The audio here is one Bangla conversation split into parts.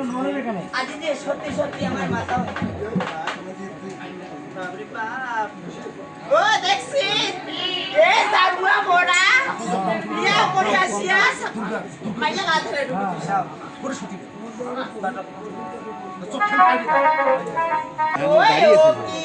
আজ যে সত্যি সত্যি আমার মাথা। ও, দেখছি, এই জাগুয়া মোড়া, ইয়া করে আসিয়া, মাইয়া গা ধরে ঢুকেছে সব। ওই ও কি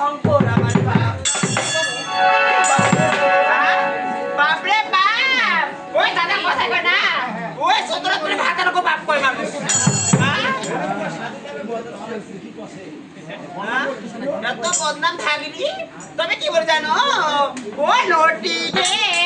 শঙ্কর আমার বাপ। বাপরে বাপ! ওই দাদা কথা কয় না? ওই সতেরো করে ভাতের কো বাপ কয় মানুষ। হ্যাঁ? হ্যাঁ? বদনাম থাকলি তবে কি বলে জানো? ও নটি রে।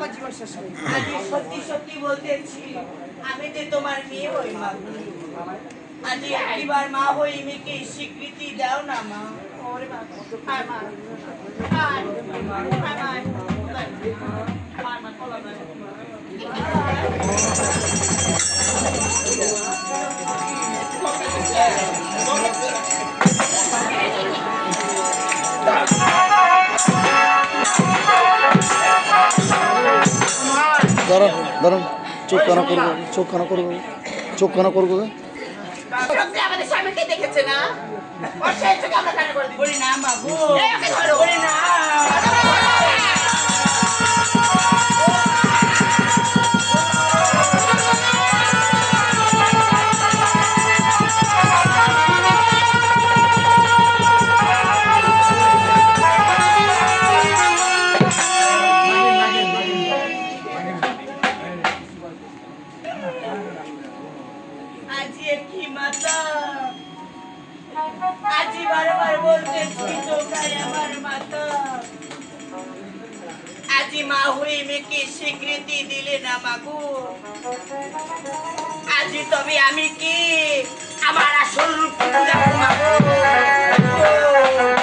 তোমার জীবন শেষ হবে আজি সত্যি সত্যি বলতেছি আমি যে তোমার মেয়ে হই মা। আজি একবার মা হই মেয়েকে স্বীকৃতি দাও না মা। ওরে হায় মা। হায় হায় দাঁড়ান দাঁড়ান চোখ কানা করব চোখ কানা করব চোখ কানা করব। আমাদের স্বামীকে দেখেছে না? মা মেয়েকে স্বীকৃতি দিলে না মাগো আজি তবে আমি কি? আমার আসল পূজা দেখো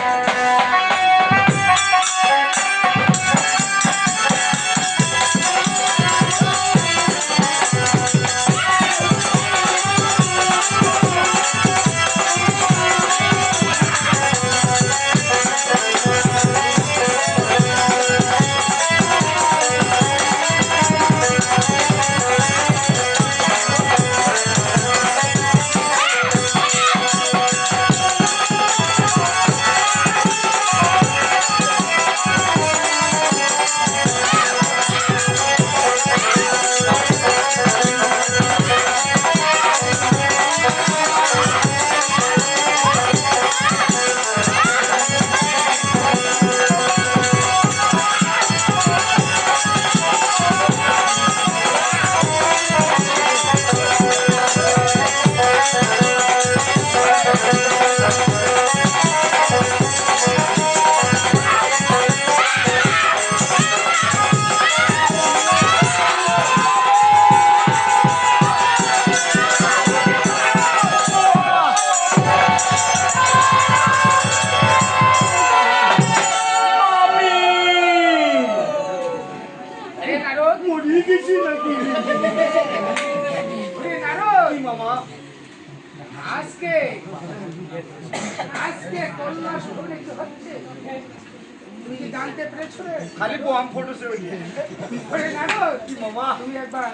মাগো আরে জানতে পেরেছ? রে খালি বোম ফোটেছে ওই ওরে নারদ কি মামা? তুমি একবার।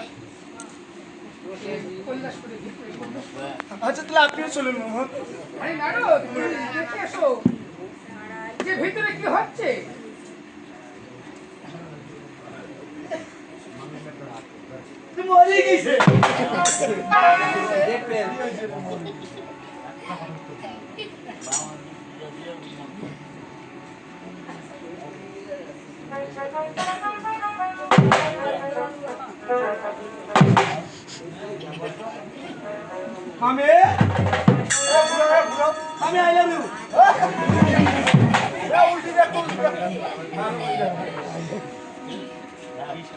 আচ্ছা তাহলে আপনিও চলুন মামা। আরে তুমি দেখে এসো। যে ভিতরে কি হচ্ছে? মরে গেছে। এ বুড়ো এ বুড়ো মামি আই লাভ ইউ এ উল্টি দেখ উল্টি দেখ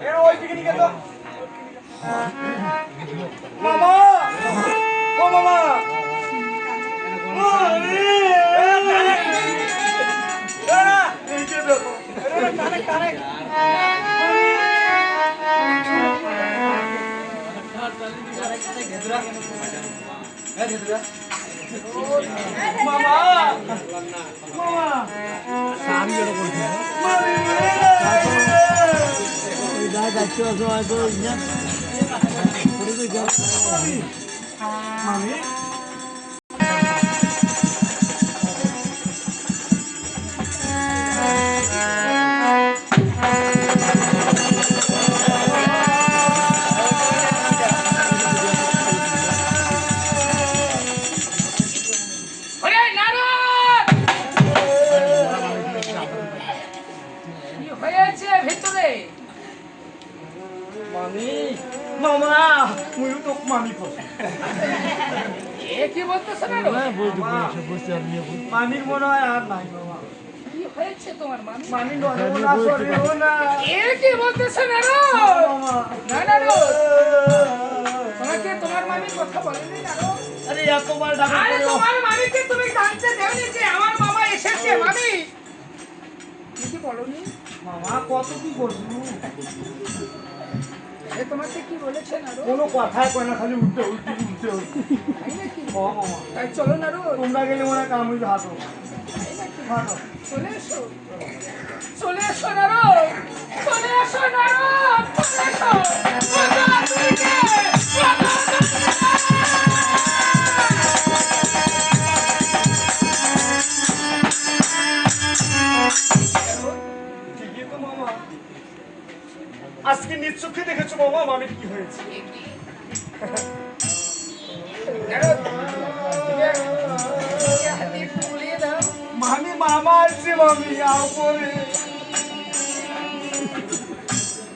এ ওই দিকে নিয়ে তো মামা ও মামা মামি এ কানে এ না এই যে দেখো কি হয়েছে ভিতরে? মামি মামা মুই তো মামি এ কি বলতেছে নারদ মামির মনে হয় আর নাই মামা কি হয়েছে তোমার মামি? মামি না এ কি বলতেছে নারদ মামা না তোমাকে তোমার মামি কথা বলেনি নারদ আরে এতবার আরে তোমার মামিকে তুমি জানতে দেওনি যে আমার মামা এসেছে মামি। কি বলনি? মামা কত কি করব সে তোমাকে কি বলেছে নারদ? কোনো কথাই কয় না খালি তাই নাকি? ও মামা তাই চলো নারদ। তোমরা গেলে মনে হয় কাম হইবে হাতো তাই চলে এসো। চলে এসো চলে এসো নারদ। চলে এসো। আজকে নিজ চোখে দেখেছ মামা মামির কি হয়েছে? মামি, মামা আসছে মামি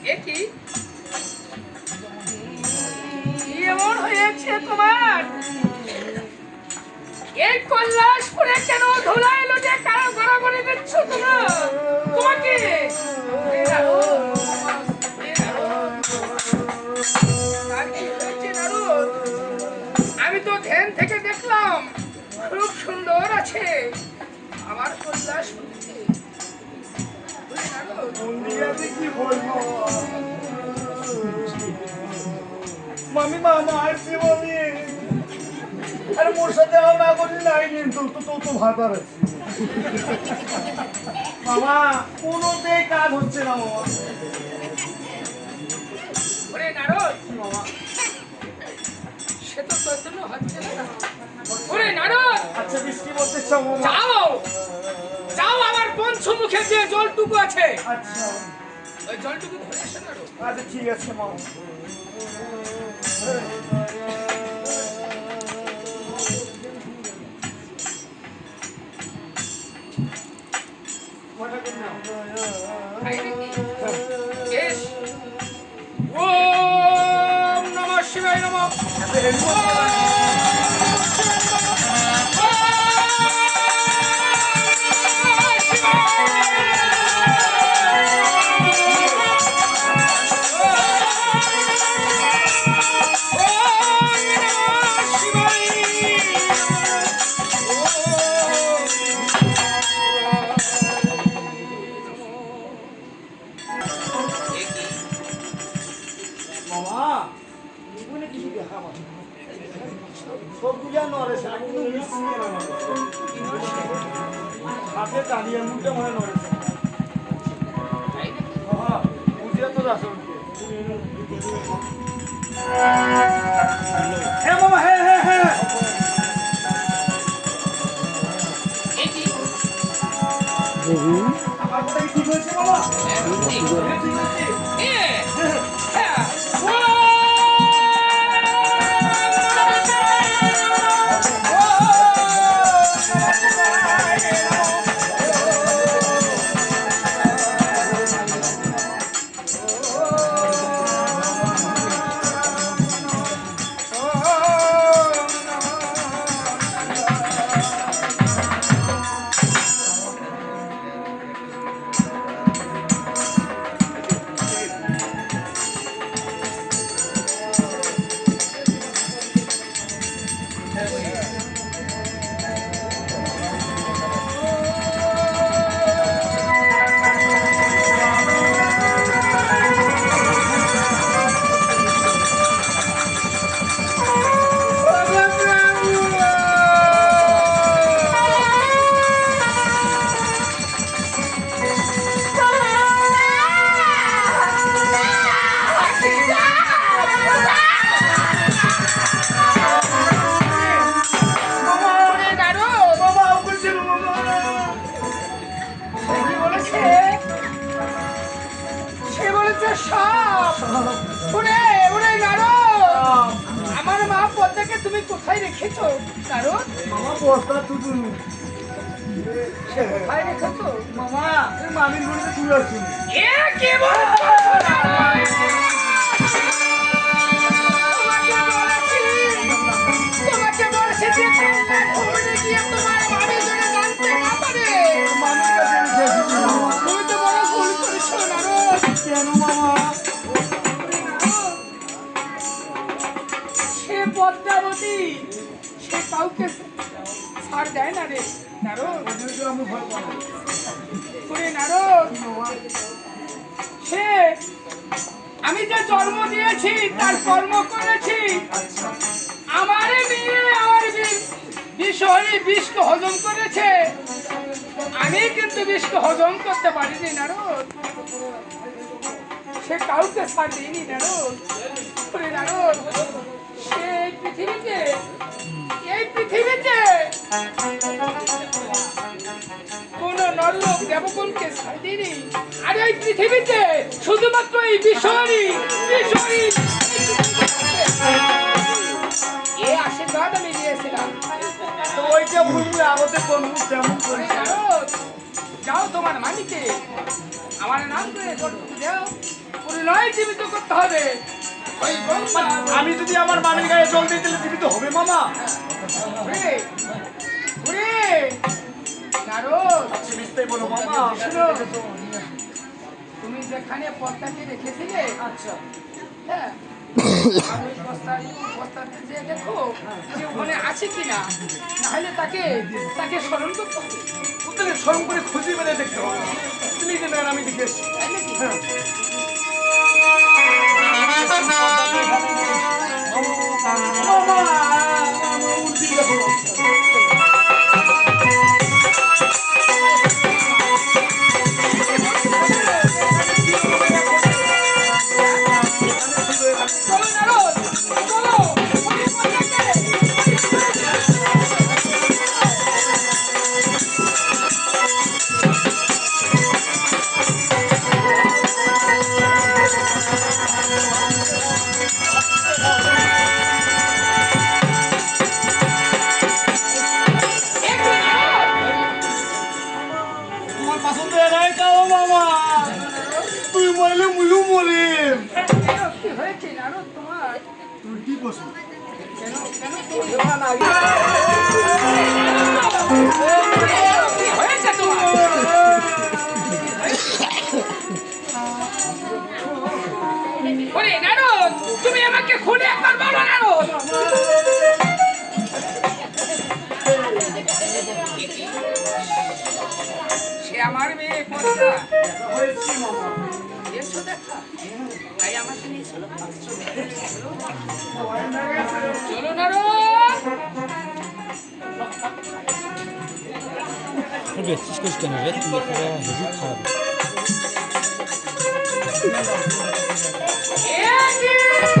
এ কি? এমন হয়েছে তোমার? এই কৈলাসপুরে কেন ধুলা এলো যে কারও গড়াগড়ি দিচ্ছ তোমরা? তোমাকে? খুব সুন্দর আছে। আমার বুঝলি কি বলব? মামি মামা আসছে মামি আরে মোর সাথে আর না করি নাই কিন্তু তো তো তো ভাতার আছে। মামা কোনোতেই কাজ হচ্ছে না মামা ওরে নারদ। মামা। সে তো তোর জন্য হচ্ছে না। ওরে নারদ! আচ্ছা বৃষ্টি বলতে চাও যাও! যাও আমার পঞ্চমুখে যে জলটুকু আছে। আচ্ছা। ওই জলটুকু ধরে এসো নারদ। আচ্ছা ঠিক আছে মামা সব। উড়ে উড়ে নারদ। আমার মা পদ্মাকে তুমি কোথায় রেখেছো নারদ? মামা পদ্মা তুদু কোথায় রেখেছো? মামা মামির গুলিতে তুলে আছো। এ কি বলছো তোমাকে বলেছি তোমাকে বলেছি যে তোমার সে সে কাউকে দেয় না রে সে, আমি যে জন্ম দিয়েছি, তার কর্ম করেছি, আমার মেয়ে আমার বিষহরি বিষকে হজম করেছে। আমি কিন্তু বিষকে হজম করতে পারিনি, নারদ। সে কাউকে ছাড় দিইনি নারদ। এই পৃথিবীতে এই পৃথিবীতে কোন নরলোক দেবগণকে ছাড় দিইনি আর এই পৃথিবীতে শুধুমাত্র এই বিষহরি বিষহরি এ আশীর্বাদ আমি দিয়েছিলাম। তো ওইটা ভুললে আমাদের কোন তেমন করেছে যাও তোমার মালিকে আমার নাম করে দাও। পরিণয় জীবিত করতে হবে। ওই আমি যদি আমার মামির গায়ে জল দিয়ে দিলে জীবিত হবে মামা। আচ্ছা বলো মামা। তুমি যেখানে পদ্মাকে রেখেছিলে আচ্ছা। হ্যাঁ দেখো যে ওখানে আছে কিনা নাহলে তাকে তাকে স্মরণ করতে হবে। তাহলে স্মরণ করে খুঁজে বেড়ে দেখতে হবে। তুমি আমি দেখে এসছি তাই নাকি? তুমি আমাকে খুলে একবার বলো সে আমার মেয়ে এসো দেখা। চলো চলো Narad Tabii siz kıskanır. Evet, şimdi para hızlı kaldı. এ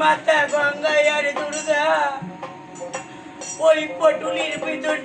ওরে মাতা গঙ্গা আর দুর্গা ওই পটুলির ভিতর